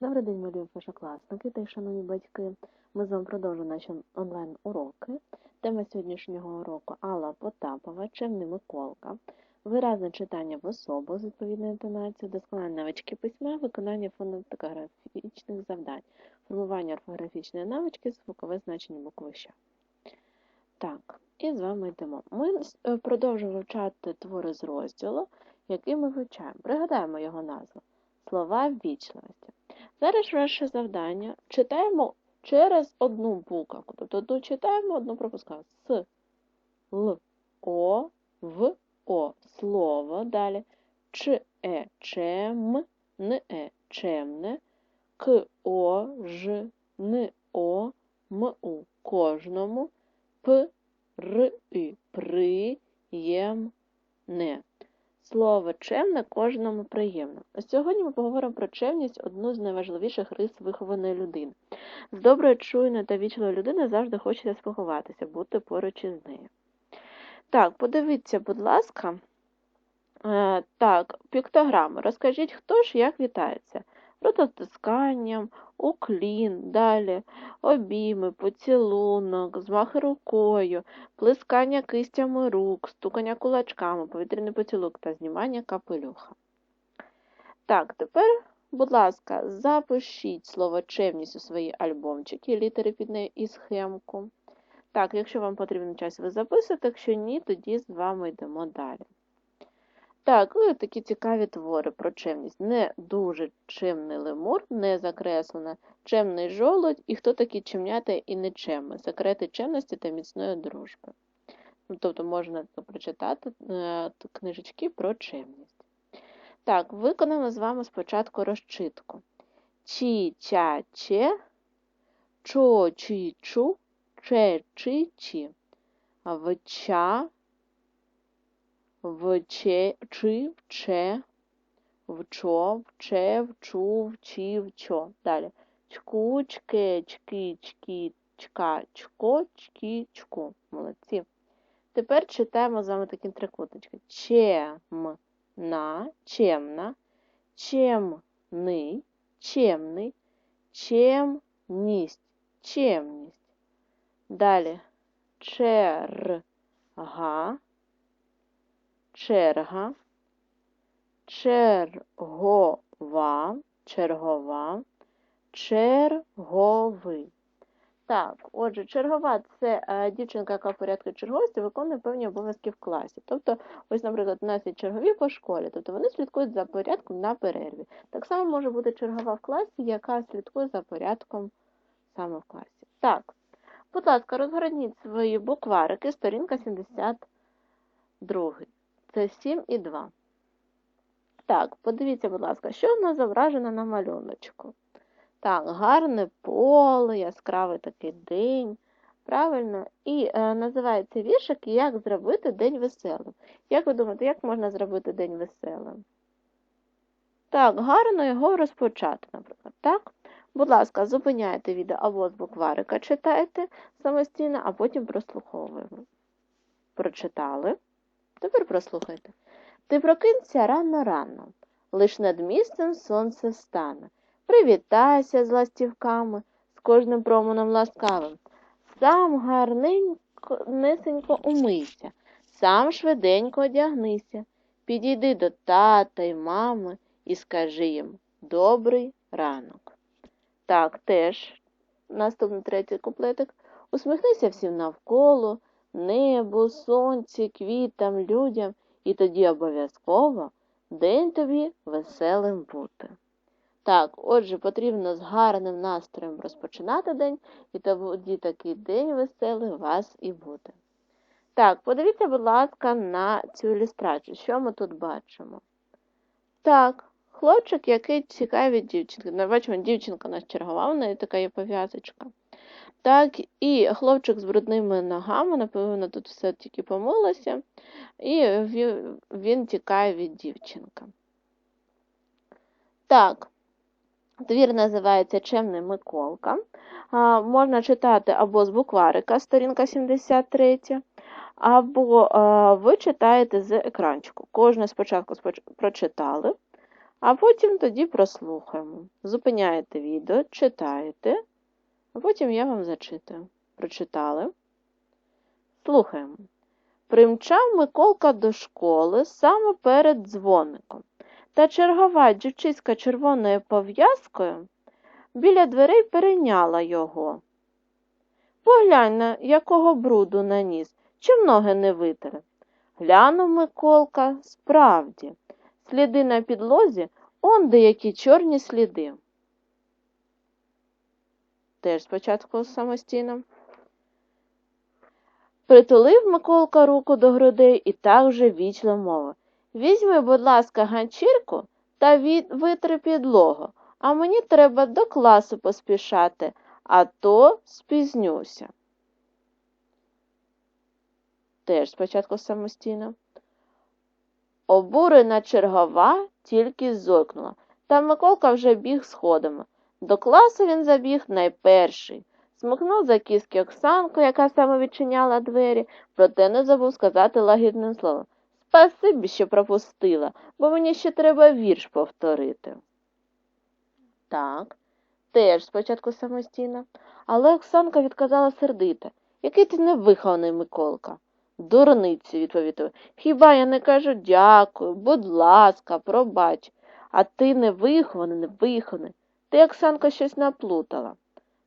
Добрий день, мої першокласники та й шановні батьки. Ми з вами продовжуємо наші онлайн-уроки. Тема сьогоднішнього уроку Алла Потапова, Чемний Миколка, виразне читання в особу з відповідною інтонацією, доскональні навички письма, виконання фонетографічних завдань, формування орфографічної навички, звукове значення букви «щ». Так, і з вами йдемо. Ми е, продовжуємо вивчати твори з розділу, який ми вивчаємо. Пригадаємо його назву. Слова ввічливості. Зараз ваше завдання читаємо через одну буковку. Тобто одну читаємо, одну пропускаємо. С, Л, О, В, О. Слово. Далі. Ч, Е, чем, Н, Е, чемне, К, О, Ж, Н, О, М, У. Кожному. П, Р, І. Приємне. Слово чемне кожному приємно. Сьогодні ми поговоримо про чемність одну з найважливіших рис вихованої людини. З доброю, чуйною та вічливою людиною завжди хочеться спілкуватися, бути поруч із нею. Так, подивіться, будь ласка, е, так, піктограми. Розкажіть, хто ж як вітається? Рототисканням, уклін, далі обійми, поцілунок, змахи рукою, плескання кистями рук, стукання кулачками, повітряний поцілунок та знімання капелюха. Так, тепер, будь ласка, запишіть слово чемність у свої альбомчики, літери під нею і схемку. Так, якщо вам потрібен час, ви записуєте, якщо ні, тоді з вами йдемо далі. Так, ну такі цікаві твори про чемність. Не дуже чемний лемур, не закреслено, чемний жолудь і хто такі чемнята і нечемні, секрети чемності та міцної дружби. Ну, Тобто можна прочитати е, книжечки про чемність. Так, виконаємо з вами спочатку розчитку. Чі, ча, че, чо, чі, чу, че, чи, чі. Вча, вче, чи, вче, вчо, вче, вчу, вчі, вчо. Далі. Чку, чке, чки, чкі, чка, чко, чкі, чку. Молодці. Тепер читаємо з вами такі трикутнички. Чемна, чемна, чемний, чемний, чемність, чемність. Далі черга, черга, чергова, чергова, черговий. Так, отже, чергова це е, дівчинка, яка в порядку черговості виконує певні обов'язки в класі. Тобто, ось, наприклад, у нас є чергові по школі, тобто вони слідкують за порядком на перерві. Так само може бути чергова в класі, яка слідкує за порядком саме в класі. Так, будь ласка, розгорніть свої букварики, сторінка 72. Це 7 і 2. Так, подивіться, будь ласка, що в нас зображено на малюночку. Так, гарне поле, яскравий такий день. Правильно? І е, називається віршик Як зробити день веселим. Як ви думаєте, як можна зробити день веселим? Так, гарно його розпочати, наприклад. Так? Будь ласка, зупиняйте відео або з букварика читайте самостійно, а потім прослуховуємо. Прочитали. Тепер прослухайте. Ти прокинься рано-рано, лиш над місцем сонце стане. Привітайся з ластівками, з кожним променем ласкавим. Сам гарненько несенько умийся, сам швиденько одягнися. Підійди до тата й мами і скажи їм добрий ранок. Так, теж наступний третій куплетик. Усміхнися всім навколо, небу, сонці, квітам, людям, і тоді обов'язково день тобі веселим бути. Так, отже, потрібно з гарним настроєм розпочинати день, і тоді такий день веселий вас і буде. Так, подивіться, будь ласка, на цю ілюстрацію. Що ми тут бачимо? Так, хлопчик, який цікавий від дівчинки. Ми бачимо, дівчинка нас чергова, в неї така є пов'язочка. Так, і хлопчик з брудними ногами, напевно, тут все тільки помилося, і він, він тікає від дівчинки. Так. Твір називається Чемний Миколка. А, можна читати або з букварика, сторінка 73, або а, ви читаєте з екранчику. Кожне спочатку споч... прочитали, А потім тоді прослухаємо. Зупиняєте відео, читаєте, а потім я вам зачитаю. Прочитали. Слухаємо. Примчав Миколка до школи саме перед дзвоником, та чергова дівчиська червоною пов'язкою біля дверей перейняла його. Поглянь, на якого бруду наніс, чи ноги не витере. Глянув Миколка, справді, сліди на підлозі, он деякі чорні сліди. Теж спочатку самостійно. Притулив Миколка руку до грудей і так вже вічно мовив. Візьми, будь ласка, ганчірку та від... витри підлогу, а мені треба до класу поспішати, а то спізнюся. Теж спочатку самостійно. Обурена чергова тільки зойкнула, та Миколка вже біг сходами. До класу він забіг найперший. Смикнув за кіски Оксанку, яка саме відчиняла двері, проте не забув сказати лагідним словом. Спасибі, що пропустила, бо мені ще треба вірш повторити. Так, теж спочатку самостійно, але Оксанка відказала сердито. Який ти невихований, Миколка. Дурниці, відповів. Хіба я не кажу дякую, будь ласка, пробач, а ти невихований, невихований. Ти, Оксанка, щось наплутала.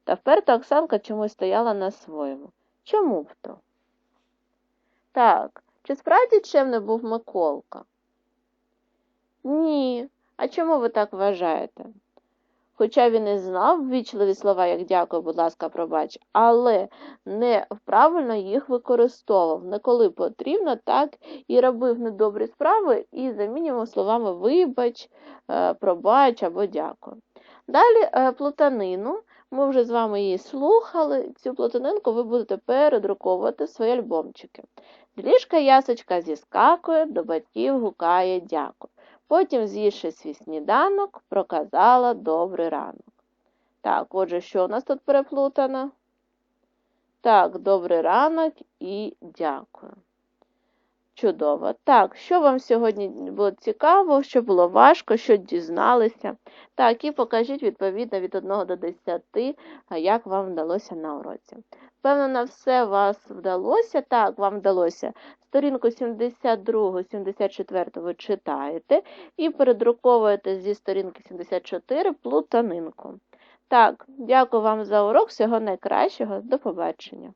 Та вперта Оксанка чомусь стояла на своєму. Чому б то? Так, чи справді чемний був Миколка? Ні. А чому ви так вважаєте? Хоча він і знав ввічливі слова, як дякую, будь ласка, пробач, але не правильно їх використовував, не коли потрібно, так і робив недобрі справи і замінював словами вибач, е, пробач або дякую. Далі е, плутанину. Ми вже з вами її слухали. Цю плутанинку ви будете передруковувати в свої альбомчики. З ліжка ясочка зіскакує, до батьків гукає дякую. Потім, з'ївши свій сніданок, проказала добрий ранок. Так, отже, що у нас тут переплутано? Так, добрий ранок і дякую. Чудово. Так, що вам сьогодні було цікаво, що було важко, що дізналися? Так, і покажіть відповідно від 1 до 10, як вам вдалося на уроці. Певно, на все вас вдалося. Так, вам вдалося. Сторінку 72-74 ви читаєте і передруковуєте зі сторінки 74 плутанинку. Так, дякую вам за урок. Всього найкращого. До побачення.